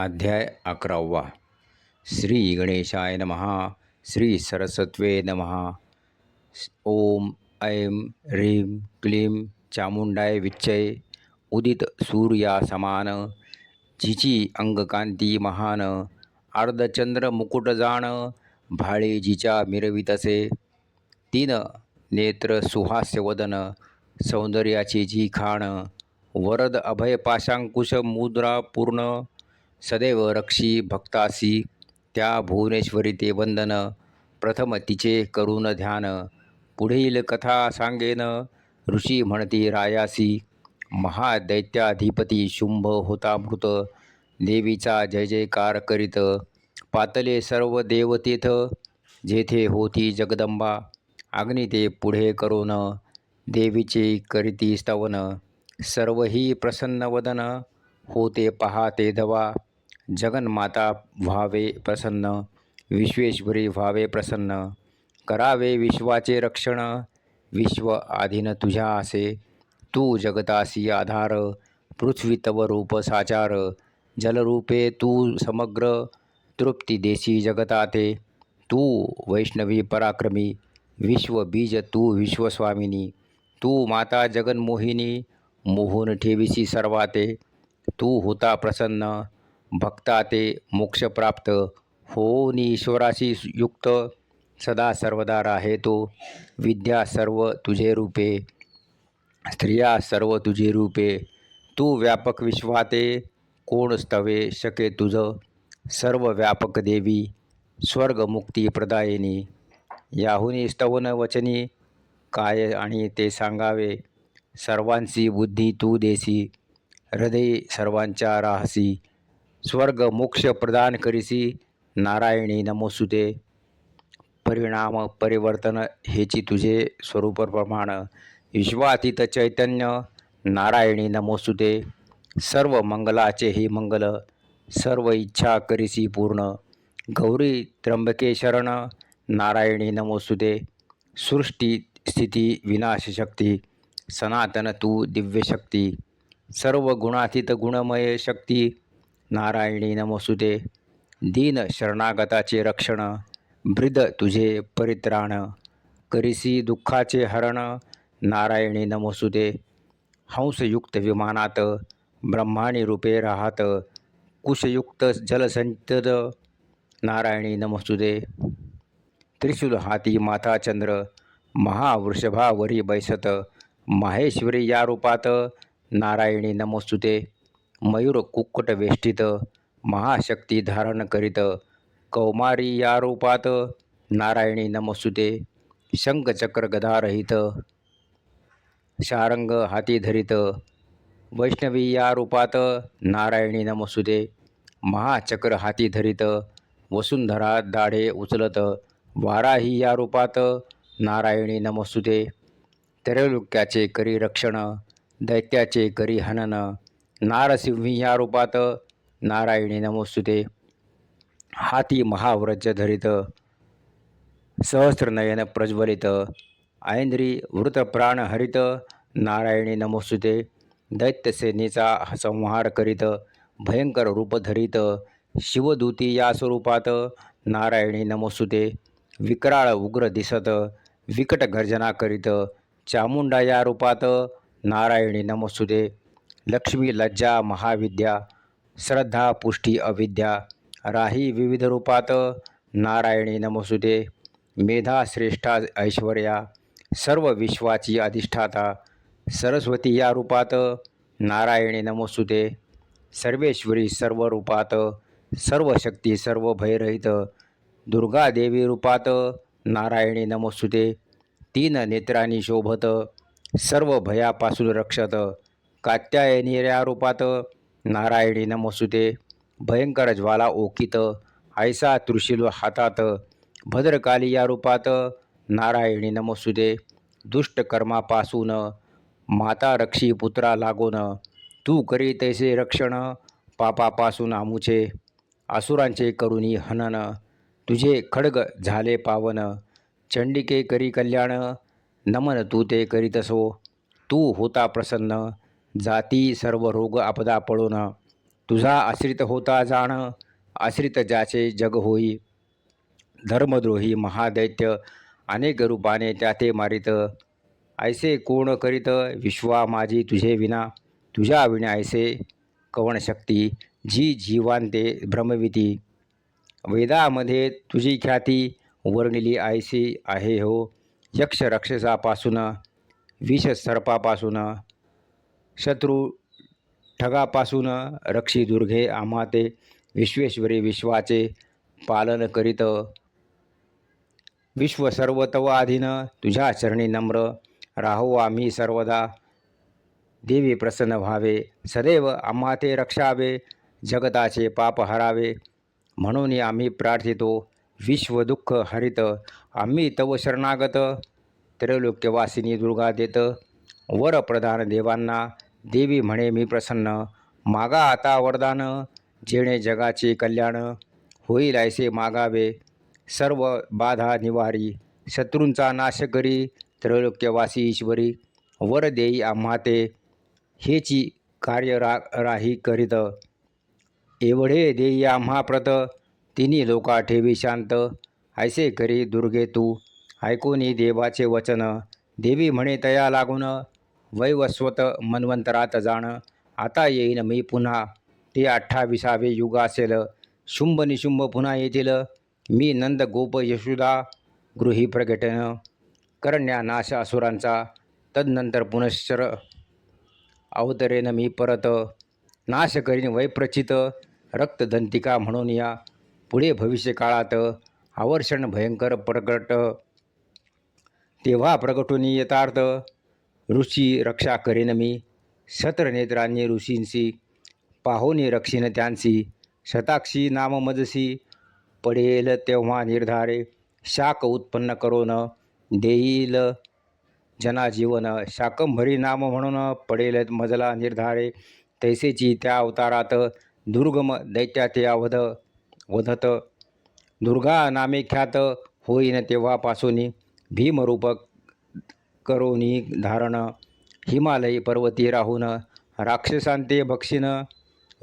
अध्याय अकरावा. श्री गणेशाय नमहा श्री सरस्वत्वे नमः. ओम ऐं ह्रीं क्लीं चामुंडाय विच्चय उदित सूर्या समान जिची अंगकांती महान अर्धचंद्र मुकुट जाण भाळे जिच्या मिरवितसे तीन नेत्र सुहास्य वदन सौंदर्याची जी खाण वरद अभय पाशांकुश मुद्रा पूर्ण सदैव रक्षी भक्तासी त्या भुवनेश्वरी ते वंदन प्रथम तिचे करून ध्यान. पुढील कथा सांगेन ऋषी म्हणती रायासी महादैत्याधिपती शुंभ होता मृत देवीचा जय जयकार करीत. पातले सर्व देवतेथ जेथे होती जगदंबा अग्नी ते पुढे करून देवीचे करीती स्तवन. सर्वही प्रसन्न वदन होते पहाते धवा जगन्माता व्हावे प्रसन्न विश्वेश्वरी व्हावे प्रसन्न करावे विश्वाचे रक्षण विश्व आधीन तुझ्या असे तू जगतासी आधार पृथ्वी तव रूप साचार जलरूपे तू समग्र तृप्ती देशी जगताते तू वैष्णवी पराक्रमी विश्व बीज तू विश्वस्वामिनी तू माता जगन्मोहिनी मोहून ठेविसी सर्वाते तू होता प्रसन्न भक्ताते मोक्षप्राप्त होऊन ईश्वराशी युक्त. सदा सर्वदा राहे तो विद्या सर्व तुझे रूपे. स्त्रिया सर्व तुझे रूपे. तू व्यापक विश्वाते. कोण स्तवे शके तुझं. सर्व व्यापक देवी. स्वर्गमुक्ती प्रदायिनी. याहुनी स्तवन वचनी. काय आणि ते सांगावे. सर्वांची बुद्धी तू देसी. हृदय सर्वांच्या राहसी. स्वर्ग मोक्ष प्रदान करीसी. नारायणी नमोसुते परिणाम परिवर्तन हेची तुझे स्वरूप प्रमाण विश्वातीत चैतन्य नारायणी नमोसुते सर्व मंगलाचे हे मंगल सर्व इच्छा करीसी पूर्ण. गौरी त्र्यंबके शरण नारायणी नमोसुते सृष्टी स्थिती विनाशशक्ती सनातन तू दिव्यशक्ती सर्व गुणातीत गुणमय शक्ती. नारायणी नमोसुते दीन शरणागताचे रक्षण ब्रिद तुझे परित्राण करिसी दुःखाचे हरण नारायणी नमोसुदे हंसयुक्त विमानात ब्रह्माणी रूपे राहत कुशयुक्त जलसंतद नारायणी नमोसुदे त्रिशूल हाती माता चंद्र महावृषभावरी बैसत माहेश्वरी या रूपात नारायणी नमोस्तुते मयूर कुक्कुट वेष्टित महाशक्ती धारण करीत कौमारी या रूपात नारायणी नमसुते शंखचक्र गदारहित शारंग हाती धरित वैष्णवी या रूपात नारायणी नमसुते महाचक्र हाती धरित वसुंधरा दाढे उचलत वाराही या रूपात नारायणी नमसुते त्रैलोक्याचे करी रक्षण दैत्याचे करी हनन नारसिंही या रूपात नारायणी नमोस्तुते. हाती महाव्रज धरित सहस्रनयन प्रज्वलित ऐंद्री वृतप्राण हरित नारायणी नमोस्तुते. दैत्यसेनेचा संहार करीत भयंकर रूप धरित शिवदूती या स्वरूपात नारायणी नमोस्तुते. विकराळ उग्र दिसत विकट गर्जना करीत चामुंडा या रूपात नारायणी नमोस्तुते. लक्ष्मी लज्जा महाविद्या श्रद्धा पुष्टी अविद्या राही विविध रूपात नारायणी नमसुदे मेधा श्रेष्ठा ऐश्वर्या सर्व विश्वाची अधिष्ठाता सरस्वती या रूपात नारायणी नमोस्तुते सर्वेश्वरी सर्व रूपात सर्व शक्ती सर्व भयरहित दुर्गा देवी रूपात नारायणी नमोस्तुते तीन नेत्रांनी शोभत सर्व भयापासून रक्षत कात्यायनीऱ्या रूपात नारायणी नमोस्तुते भयंकर ज्वाला ओकित ऐसा त्रुशील हातात भद्रकाली या रूपात नारायणी नमोस्तुते दुष्टकर्मापासून माता रक्षी पुत्रा लागून तू करी तैसे रक्षण पापापासून आमुचे असुरांचे करुणी हनन तुझे खडग झाले पावन चंडिके करी कल्याण नमन तू ते करीतसो तू होता प्रसन्न जाती सर्व रोग आपदा पळून तुझा आश्रित होता जाण आश्रित ज्याचे जग होई. धर्मद्रोही महादैत्य अनेक रूपाने त्याते मारित. ऐसे कोण करीत? विश्वा माझी तुझे विना. तुझ्या विना ऐसे कवण शक्ती जी जीवांते भ्रमविती वेदामध्ये तुझी ख्याती वर्णिली ऐसी आहे हो. यक्ष राक्षसापासून विष सर्पापासून शत्रू ठगापासून रक्षी दुर्गे आम्हाते विश्वेश्वरी विश्वाचे पालन करीत. विश्व सर्व तव आधीन तुझ्या चरणी नम्र राहो आम्ही सर्वदा. देवी प्रसन्न व्हावे सदैव आम्हा ते रक्षावे जगताचे पाप हरावे. म्हणून आम्ही प्रार्थितो विश्व दुःख हरित आम्ही तव शरणागत. त्रैलोक्यवासिनी दुर्गा देत वर प्रधान देवांना देवी म्हणे मी प्रसन्न. मागा आता वरदान. जेणे जगाचे कल्याण. होईल ऐसे मागावे. सर्व बाधा निवारी. शत्रूंचा नाश करी. त्रैलोक्यवासी ईश्वरी. वर देई आम्हा ते. हेची कार्य रा राही करीत. एवढे देई आम्हा प्रत. तिन्ही लोका ठेवी शांत. ऐसे करी दुर्गे तू. ऐकूनी देवाचे वचन. देवी म्हणे तया लागून वैवस्वत मन्वंतरात जाणं. आता येईन मी पुन्हा. ते अठ्ठावीसावे युग असेल शुंभ निशुंभ पुन्हा येतील. मी नंद गोप यशोदा गृही प्रकटन करण्या नाश असुरांचा. तदनंतर पुनश्चर अवतरेन मी परत. नाश करीन वैप्रचित. रक्तदंतिका म्हणून या. पुढे भविष्यकाळात आवर्षण भयंकर प्रकट तेव्हा प्रगटून यथार्थ ऋषी रक्षा करेन मी. शत्रनेत्रांनी ऋषींशी पाहोनी रक्षीन त्यांची शताक्षी नाम मजसी पडेल तेव्हा निर्धारे. शाक उत्पन्न करून देईल जनाजीवन. शाकंभरी नाम म्हणून पडेल मजला निर्धारे. तैसेची त्या अवतारात दुर्गम दैत्याते अवध वधत. दुर्गा नामे ख्यात होईन तेव्हापासून भीमरूपक करोनी धारण हिमालयी पर्वती राहून राक्षसांते भक्षिण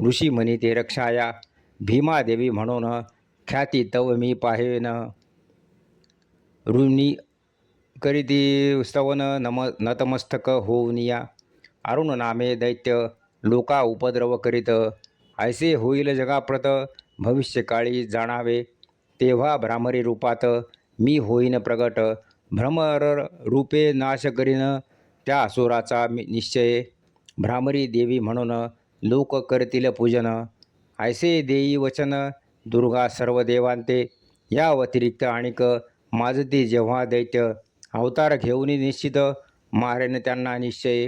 ऋषी म्हणी ते रक्षाया भीमादेवी म्हणून ख्याती तव मी पाहेन। ऋणी करीती स्तवन नम नतमस्तक होऊन या अरुण नामे दैत्य लोका उपद्रव करीत। ऐसे होईल जगाप्रत भविष्यकाळी जाणावे। तेव्हा भ्रामरी रूपात मी होईन प्रगट। भ्रमर रूपे नाश करीन त्या असुराचा निश्चय. भ्रामरी देवी म्हणून लोक करतील पूजन. ऐसे देई वचन दुर्गा सर्व देवांते या व्यतिरिक्त आणिक माजती जेव्हा दैत्य अवतार घेऊन निश्चित मारेन त्यांना निश्चय.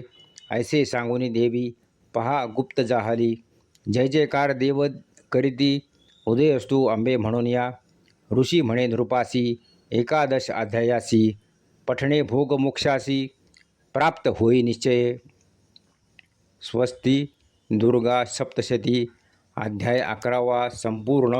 ऐसे सांगून देवी पहा गुप्त जाहली. जय जयकार देव करीती उदय असतो आंबे म्हणून या. ऋषी म्हणे नृपासी एकादश अध्यायासी पठणे भोगमोक्षासी प्राप्त होई निश्चय। स्वस्ती दुर्गा सप्तशती अध्याय अकरावा संपूर्ण।